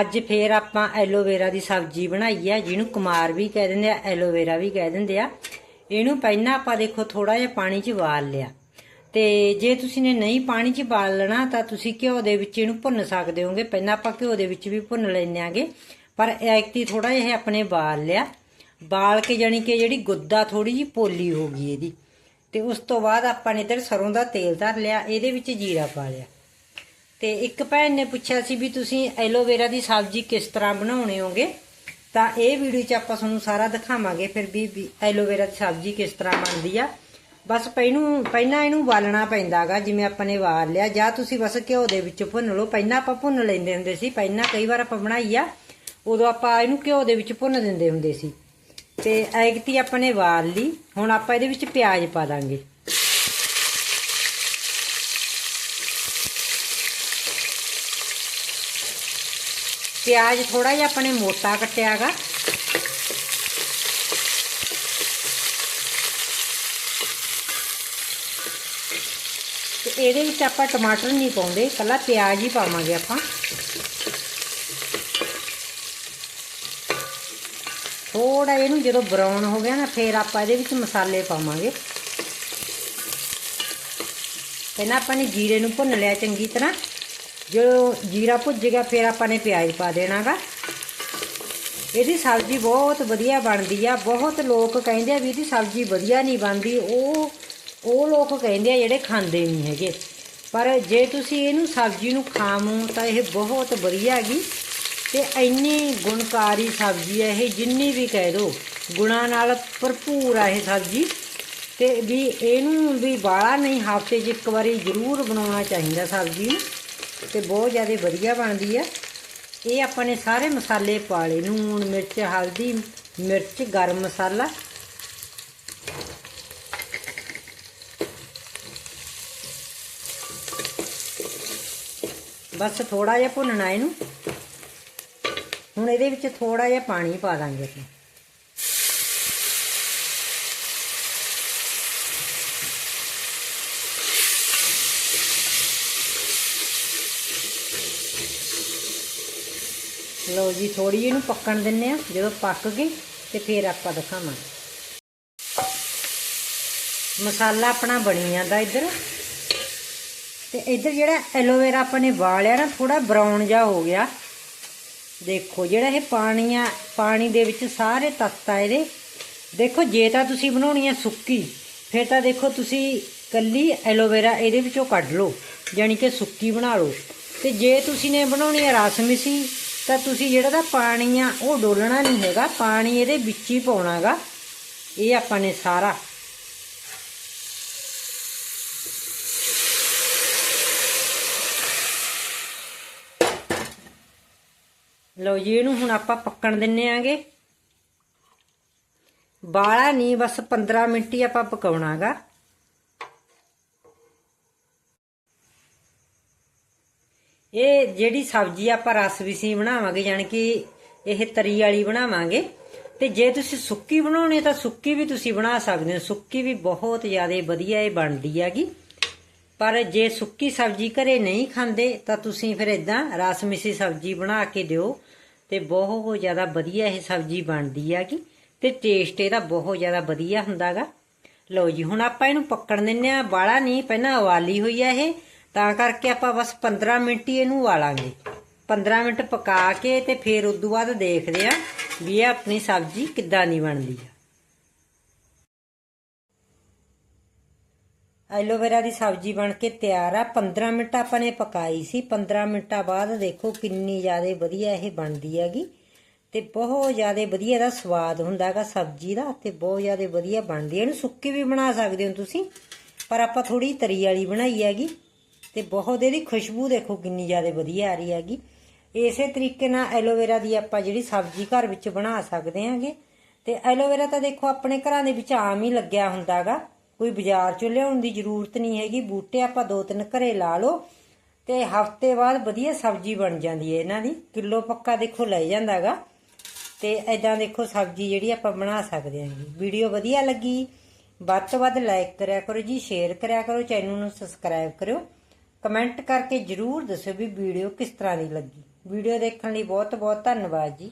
ਅੱਜ ਫੇਰ ਆਪਾਂ ਐਲੋਵੇਰਾ ਦੀ ਸਬਜ਼ੀ ਬਣਾਈ ਆ, ਜਿਹਨੂੰ ਕੁਮਾਰ ਵੀ ਕਹਿ ਦਿੰਦੇ ਆ, ਐਲੋਵੇਰਾ ਵੀ ਕਹਿ ਦਿੰਦੇ ਆ। ਇਹਨੂੰ ਪਹਿਲਾਂ ਆਪਾਂ ਦੇਖੋ ਥੋੜਾ ਜਿਹਾ ਪਾਣੀ 'ਚ ਉਬਾਲ ਲਿਆ। ਤੇ ਜੇ ਤੁਸੀਂ ਨੇ ਨਹੀਂ ਪਾਣੀ 'ਚ ਬਾਲਣਾ ਤਾਂ ਤੁਸੀਂ ਘਿਓ ਦੇ ਵਿੱਚ ਇਹਨੂੰ ਭੁੰਨ ਸਕਦੇ ਹੋਗੇ। ਪਹਿਲਾਂ ਆਪਾਂ ਘਿਓ ਦੇ ਵਿੱਚ ਵੀ ਭੁੰਨ ਲੈਂਦੇ ਆਂਗੇ। ਪਰ ਐਕਤੀ ਥੋੜਾ ਜਿਹਾ ਆਪਣੇ ਬਾਲ ਲਿਆ। ਬਾਲ ਕੇ ਜਾਨੀ ਕਿ ਜਿਹੜੀ ਗੁੱਦਾ ਥੋੜੀ ਜੀ ਪੋਲੀ ਹੋ ਗਈ ਇਹਦੀ। ਤੇ ਉਸ ਤੋਂ ਬਾਅਦ ਆਪਾਂ ਨੇ ਇੱਧਰ ਸਰੋਂ ਦਾ ਤੇਲ ਧਰ ਲਿਆ, ਇਹਦੇ ਵਿੱਚ ਜੀਰਾ ਪਾ ਲਿਆ। ਤੇ ਇੱਕ ਭੈਣ ਨੇ ਪੁੱਛਿਆ ਸੀ ਵੀ ਤੁਸੀਂ ਐਲੋਵੇਰਾ ਦੀ ਸਬਜ਼ੀ ਕਿਸ ਤਰ੍ਹਾਂ ਬਣਾਉਣੇ ਹੋਗੇ? ਤਾਂ ਇਹ ਵੀਡੀਓ 'ਚ ਆਪਾਂ ਤੁਹਾਨੂੰ ਸਾਰਾ ਦਿਖਾਵਾਂਗੇ ਫਿਰ ਵੀ ਵੀ ਐਲੋਵੇਰਾ ਦੀ ਸਬਜ਼ੀ ਕਿਸ ਤਰ੍ਹਾਂ ਬਣਦੀ ਆ। ਬਸ ਪਹਿਨੂੰ ਪਹਿਲਾਂ ਇਹਨੂੰ ਉਬਾਲਣਾ ਪੈਂਦਾਗਾ ਜਿਵੇਂ ਆਪਾਂ ਨੇ ਉਬਾਲ ਲਿਆ। ਜਾਂ ਤੁਸੀਂ ਬਸ ਘਿਓ ਦੇ ਵਿੱਚ ਭੁੰਨ ਲਓ। ਪਹਿਲਾਂ ਆਪਾਂ ਭੁੰਨ ਲੈਂਦੇ ਹੁੰਦੇ ਸੀ। ਪਹਿਲਾਂ ਕਈ ਵਾਰ ਆਪਾਂ ਬਣਾਈ ਆ, ਉਦੋਂ ਆਪਾਂ ਇਹਨੂੰ ਘਿਓ ਦੇ ਵਿੱਚ ਭੁੰਨ ਦਿੰਦੇ ਹੁੰਦੇ ਸੀ। ਤੇ ਐਗਤੀ ਆਪਾਂ ਨੇ ਉਬਾਲ ਲਈ। ਹੁਣ ਆਪਾਂ ਇਹਦੇ ਵਿੱਚ ਪਿਆਜ਼ ਪਾ ਦਾਂਗੇ। ਪਿਆਜ਼ ਥੋੜਾ ਜਿਹਾ ਆਪਣੇ ਮੋਟਾ ਕੱਟਿਆਗਾ ਤੇ ਇਹਦੇ ਵਿੱਚ ਆਪਾਂ ਟਮਾਟਰ ਨਹੀਂ ਪਾਉਂਦੇ, ਇਕੱਲਾ ਪਿਆਜ਼ ਹੀ ਪਾਵਾਂਗੇ ਆਪਾਂ। ਥੋੜਾ ਇਹਨੂੰ ਜਦੋਂ ਬਰਾਊਨ ਹੋ ਗਿਆ ਨਾ, ਫਿਰ ਆਪਾਂ ਇਹਦੇ ਵਿੱਚ ਮਸਾਲੇ ਪਾਵਾਂਗੇ। ਪਹਿਲਾਂ ਆਪਾਂ ਨੇ ਜੀਰੇ ਨੂੰ ਭੁੰਨ ਲਿਆ ਚੰਗੀ ਤਰ੍ਹਾਂ। ਜਦੋਂ ਜੀਰਾ ਭੁੱਜ ਗਿਆ, ਫਿਰ ਆਪਾਂ ਨੇ ਪਿਆਜ਼ ਪਾ ਦੇਣਾਗਾ ਇਹਦੀ ਸਬਜ਼ੀ ਬਹੁਤ ਵਧੀਆ ਬਣਦੀ ਆ। ਬਹੁਤ ਲੋਕ ਕਹਿੰਦੇ ਆ ਵੀ ਇਹਦੀ ਸਬਜ਼ੀ ਵਧੀਆ ਨਹੀਂ ਬਣਦੀ। ਉਹ ਉਹ ਲੋਕ ਕਹਿੰਦੇ ਆ ਜਿਹੜੇ ਖਾਂਦੇ ਨਹੀਂ ਹੈਗੇ। ਪਰ ਜੇ ਤੁਸੀਂ ਇਹਨੂੰ ਸਬਜ਼ੀ ਨੂੰ ਖਾਵੋ ਤਾਂ ਇਹ ਬਹੁਤ ਵਧੀਆ ਹੈਗੀ। ਤੇ ਇੰਨੀ ਗੁਣਕਾਰੀ ਸਬਜ਼ੀ ਹੈ ਇਹ, ਜਿੰਨੀ ਵੀ ਕਹਿ ਦੋ, ਗੁਣਾ ਨਾਲ ਭਰਪੂਰ ਆ ਇਹ ਸਬਜ਼ੀ। ਤੇ ਵੀ ਇਹਨੂੰ ਵੀ ਬਾਲਾ ਨਹੀਂ, ਹਫ਼ਤੇ 'ਚ ਇੱਕ ਵਾਰੀ ਜ਼ਰੂਰ ਬਣਾਉਣਾ ਚਾਹੀਦਾ ਸਬਜ਼ੀ। ਨੂੰ ਤੇ ਬਹੁਤ ਜ਼ਿਆਦਾ ਵਧੀਆ ਬਣਦੀ ਆ। ਇਹ ਆਪਾਂ ਨੇ ਸਾਰੇ ਮਸਾਲੇ ਪਾ ਲਏ ਨੂਣ ਮਿਰਚ, ਹਲਦੀ, ਮਿਰਚ, ਗਰਮ ਮਸਾਲਾ। ਬਸ ਥੋੜਾ ਜਿਹਾ ਭੁੰਨਣਾ ਇਹਨੂੰ। ਹੁਣ ਇਹਦੇ ਵਿੱਚ ਥੋੜਾ ਜਿਹਾ ਪਾਣੀ ਪਾ ਦਾਂਗੇ ਆਪਾਂ। ਲਓ ਜੀ ਥੋੜੀ ਇਹਨੂੰ ਪੱਕਣ ਦਿੰਨੇ ਆ ਜਦੋਂ ਪੱਕ ਗਈ, ਤੇ ਫਿਰ ਆਪਾਂ ਦਿਖਾਵਾਂਗੇ। ਮਸਾਲਾ ਆਪਣਾ ਬਣੀ ਜਾਂਦਾ ਇੱਧਰ। ਤੇ ਇੱਧਰ ਜਿਹੜਾ ਐਲੋਵੇਰਾ ਆਪਾਂ ਨੇ ਵਾਲਿਆ ਨਾ ਥੋੜਾ ਬਰਾਊਨ ਜਿਹਾ ਹੋ ਗਿਆ। ਦੇਖੋ, ਜਿਹੜਾ ਇਹ ਪਾਣੀ ਆ ਪਾਣੀ ਦੇ ਵਿੱਚ ਸਾਰੇ ਤੱਤ ਆ ਇਹਦੇ। ਦੇਖੋ, ਜੇ ਤਾਂ ਤੁਸੀਂ ਬਣਾਉਣੀ ਆ ਸੁੱਕੀ, ਫਿਰ ਤਾਂ ਦੇਖੋ ਤੁਸੀਂ ਕੱਲੀ ਐਲੋਵੇਰਾ ਇਹਦੇ ਵਿੱਚੋਂ ਕੱਢ ਲਓ ਯਾਨੀ ਕਿ ਸੁੱਕੀ ਬਣਾ ਲਓ। ਤੇ ਜੇ ਤੁਸੀਂ ਨੇ ਬਣਾਉਣੀ ਆ ਰਸ ਮਿਸੀ ਤਾਂ ਤੁਸੀਂ ਜਿਹੜਾ ਦਾ ਪਾਣੀ ਆ, ਉਹ ਡੋਲਣਾ ਨਹੀਂ ਹੈਗਾ। ਪਾਣੀ ਇਹਦੇ ਵਿੱਚ ਹੀ ਪਾਉਣਾਗਾ। ਇਹ ਆਪਾਂ ਨੇ ਸਾਰਾ। ਲਓ ਜੀ, ਇਹਨੂੰ ਹੁਣ ਆਪਾਂ ਪੱਕਣ ਦਿੰਨੇ ਆਂਗੇ। ਬਾਲਾ ਨਹੀਂ ਬਸ 15 ਮਿੰਟ ਹੀ ਆਪਾਂ ਪਕਾਉਣਾਗਾ। ਇਹ ਜਿਹੜੀ ਸਬਜ਼ੀ ਆਪਾਂ ਰਸ ਵਿਸੀ ਬਣਾਵਾਂਗੇ, ਯਾਨੀ ਕਿ ਇਹ ਤਰੀ ਵਾਲੀ ਬਣਾਵਾਂਗੇ। ਤੇ ਜੇ ਤੁਸੀਂ ਸੁੱਕੀ ਬਣਾਉਣੀ ਤਾਂ ਸੁੱਕੀ ਵੀ ਤੁਸੀਂ ਬਣਾ ਸਕਦੇ ਹੋ। ਸੁੱਕੀ ਵੀ ਬਹੁਤ ਜ਼ਿਆਦਾ ਵਧੀਆ ਇਹ ਬਣਦੀ ਹੈਗੀ। ਪਰ ਜੇ ਸੁੱਕੀ ਸਬਜ਼ੀ ਘਰੇ ਨਹੀਂ ਖਾਂਦੇ, ਤਾਂ ਤੁਸੀਂ ਫਿਰ ਇਦਾਂ ਰਸ ਮਿਸੀ ਸਬਜ਼ੀ ਬਣਾ ਕੇ ਦਿਓ ਤੇ ਬਹੁਤ ਜ਼ਿਆਦਾ ਵਧੀਆ ਇਹ ਸਬਜ਼ੀ ਬਣਦੀ ਹੈਗੀ ਤੇ ਟੇਸਟ ਇਹਦਾ ਬਹੁਤ ਜ਼ਿਆਦਾ ਵਧੀਆ ਹੁੰਦਾਗਾ। ਲਓ ਜੀ, ਹੁਣ ਆਪਾਂ ਇਹਨੂੰ ਪੱਕਣ ਦਿੰਨੇ ਆ ਬਾਲਾ ਨਹੀਂ ਪਹਿਲਾਂ ਉਵਾਲੀ ਹੋਈ ਆ ਇਹ। ਤਾਂ ਕਰਕੇ ਆਪਾਂ ਬਸ 15 ਮਿੰਟ ਹੀ ਇਹਨੂੰ ਉਵਾਲਾਂਗੇ 15 ਮਿੰਟ ਪਕਾ ਕੇ ਤੇ ਫਿਰ ਉਸ ਤੋਂ ਬਾਅਦ ਦੇਖਦੇ ਆ ਵੀ ਇਹ ਆਪਣੀ ਸਬਜ਼ੀ ਕਿੱਦਾਂ ਨਹੀਂ ਬਣਦੀ ਆ। ਐਲੋਵੇਰਾ ਦੀ ਸਬਜ਼ੀ ਬਣ ਕੇ ਤਿਆਰ ਆ। 15 ਮਿੰਟ ਆਪਾਂ ਨੇ ਪਕਾਈ ਸੀ। 15 ਮਿੰਟਾਂ ਬਾਅਦ ਦੇਖੋ ਕਿੰਨੀ ਜ਼ਿਆਦਾ ਵਧੀਆ ਇਹ ਬਣਦੀ ਹੈਗੀ। ਤੇ ਬਹੁਤ ਜ਼ਿਆਦਾ ਵਧੀਆ ਦਾ ਸਵਾਦ ਹੁੰਦਾਗਾ ਸਬਜ਼ੀ ਦਾ ਤੇ ਬਹੁਤ ਜ਼ਿਆਦਾ ਵਧੀਆ ਬਣਦੀ ਹੈ ਇਹਨੂੰ ਸੁੱਕੀ ਵੀ ਬਣਾ ਸਕਦੇ ਹੋ ਤੁਸੀਂ, ਪਰ ਆਪਾਂ ਥੋੜੀ ਤਰੀ ਵਾਲੀ ਬਣਾਈ ਹੈਗੀ। ਤੇ ਬਹੁਤ ਇਹਦੀ ਖੁਸ਼ਬੂ ਦੇਖੋ ਕਿੰਨੀ ਜ਼ਿਆਦਾ ਵਧੀਆ ਆ ਰਹੀ ਹੈਗੀ। ਇਸੇ ਤਰੀਕੇ ਨਾਲ ਐਲੋਵੇਰਾ ਦੀ ਆਪਾਂ ਜਿਹੜੀ ਸਬਜ਼ੀ ਘਰ ਵਿੱਚ ਬਣਾ ਸਕਦੇ ਹਾਂਗੇ। ਤੇ ਐਲੋਵੇਰਾ ਤਾਂ ਦੇਖੋ ਆਪਣੇ ਘਰਾਂ ਦੇ ਵਿੱਚ ਆਮ ਹੀ ਲੱਗਿਆ ਹੁੰਦਾਗਾ। ਕੋਈ ਬਾਜ਼ਾਰ ਚੋਂ ਲਿਆਉਣ ਦੀ ਜ਼ਰੂਰਤ ਨਹੀਂ ਹੈਗੀ। ਬੂਟੇ ਆਪਾਂ ਦੋ ਤਿੰਨ ਘਰੇ ਲਾ ਲਓ ਤੇ ਹਫ਼ਤੇ ਬਾਅਦ ਵਧੀਆ ਸਬਜ਼ੀ ਬਣ ਜਾਂਦੀ ਹੈ ਇਹਨਾਂ ਦੀ। ਕਿਲੋ ਪੱਕਾ ਦੇਖੋ ਲੈ ਜਾਂਦਾਗਾ। ਤੇ ਐਦਾਂ ਦੇਖੋ ਸਬਜ਼ੀ ਜਿਹੜੀ ਆਪਾਂ ਬਣਾ ਸਕਦੇ ਹਾਂ ਜੀ ਵੀਡੀਓ ਵਧੀਆ ਲੱਗੀ। ਵੱਧ ਤੋਂ ਵੱਧ ਲਾਈਕ ਕਰਿਆ ਕਰੋ ਜੀ ਸ਼ੇਅਰ ਕਰਿਆ ਕਰੋ ਚੈਨਲ ਨੂੰ ਸਬਸਕ੍ਰਾਈਬ ਕਰਿਓ। ਕਮੈਂਟ ਕਰਕੇ ਜਰੂਰ ਦੱਸਿਓ ਵੀ ਵੀਡੀਓ ਕਿਸ ਤਰ੍ਹਾਂ ਦੀ ਲੱਗੀ। ਵੀਡੀਓ ਦੇਖਣ ਲਈ ਬਹੁਤ ਬਹੁਤ ਧੰਨਵਾਦ ਜੀ।